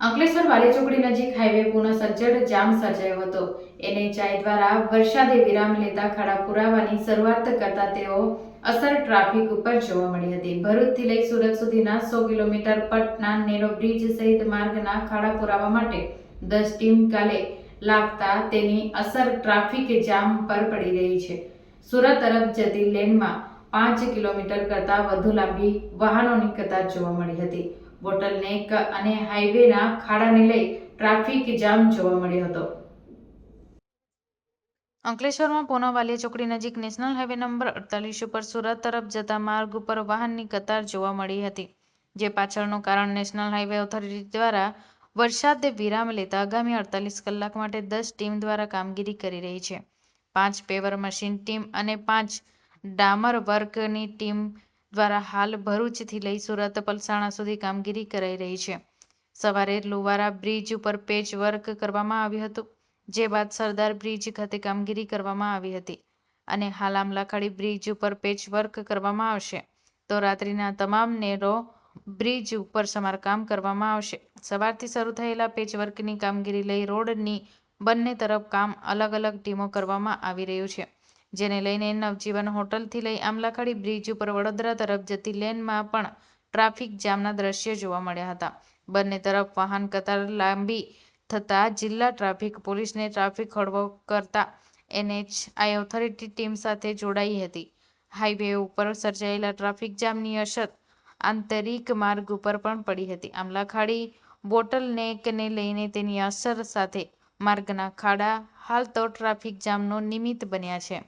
અંકલેશ્વર વાલી ચોકડી નજીક હાઈવે પુનઃ સજ્જડ જામ સર્જાયો હતો. એનએચઆઈ દ્વારા વરસાદે વિરામ લેતા ખાડા પુરાવાની શરૂઆત કરતા તેઓ અસર ટ્રાફિક ઉપર જોવા મળી હતી. ભરૂચથી લઈ સુરત સુધીના સો કિલોમીટર પટના નેરો બ્રિજ સહિત માર્ગના ખાડા પુરાવા માટે દસ ટીમ કાલે લાગતા તેની અસર ટ્રાફિક જામ પર પડી રહી છે. સુરત તરફ જતી લેનમાં પાંચ કિલોમીટર કરતાં વધુ લાંબી વાહનોની કતાર જોવા મળી હતી. બોટલનેક અને હાઈવેના ખાડાને લઈ ટ્રાફિક જામ જોવા મળ્યો હતો. અંકલેશ્વરમાં પૂના ચોકડી નજીક નેશનલ હાઈવે નંબર અડતાલીસ ઉપર સુરત તરફ જતા માર્ગ ઉપર વાહનની કતાર જોવા મળી હતી, જે પાછળનું કારણ નેશનલ હાઈવે ઓથોરિટી દ્વારા વરસાદે વિરામ લેતા આગામી અડતાલીસ કલાક માટે દસ ટીમ દ્વારા કામગીરી કરી રહી છે. પાંચ પેવર મશીન ટીમ અને પાંચ ડામર વર્કની ટીમ દ્વારા હાલ ભરૂચથી લઈ સુરત પલસાણા સુધી કામગીરી કરાઈ રહી છે. સવારે લુવારા બ્રિજ ઉપર પેચ વર્ક કરવામાં આવ્યું હતું, જે બાદ સરદાર બ્રિજ ખાતે કામગીરી કરવામાં આવી હતી અને હાલ આમલાખાડી બ્રિજ ઉપર પેચ વર્ક કરવામાં આવશે. તો રાત્રિના તમામ નેરો બ્રિજ ઉપર સમારકામ કરવામાં આવશે. સવારથી શરૂ થયેલા પેચ વર્કની કામગીરી લઈ રોડની બંને તરફ કામ અલગ અલગ ટીમો કરવામાં આવી રહ્યું છે. જેને લઈને નવજીવન હોટલથી લઈ આમલાખાડી બ્રિજ ઉપર વડોદરા તરફ જતી લેનમાં પણ ટ્રાફિક જામના દ્રશ્યો જોવા મળ્યા હતા. બંને તરફ વાહન કતાર લાંબી થતાં જિલ્લા ટ્રાફિક પોલીસને ટ્રાફિક હળવો કરતા એનએચઆઈ ઓથોરિટી ટીમ સાથે જોડાઈ હતી. હાઈવે ઉપર સર્જાયેલા ટ્રાફિક જામની અસર આંતરિક માર્ગ ઉપર પણ પડી હતી. આમલાખાડી બોટલનેકને લઈને તેની અસર સાથે માર્ગના ખાડા હાલ તો ટ્રાફિક જામનો નિમિત્ત બન્યા છે.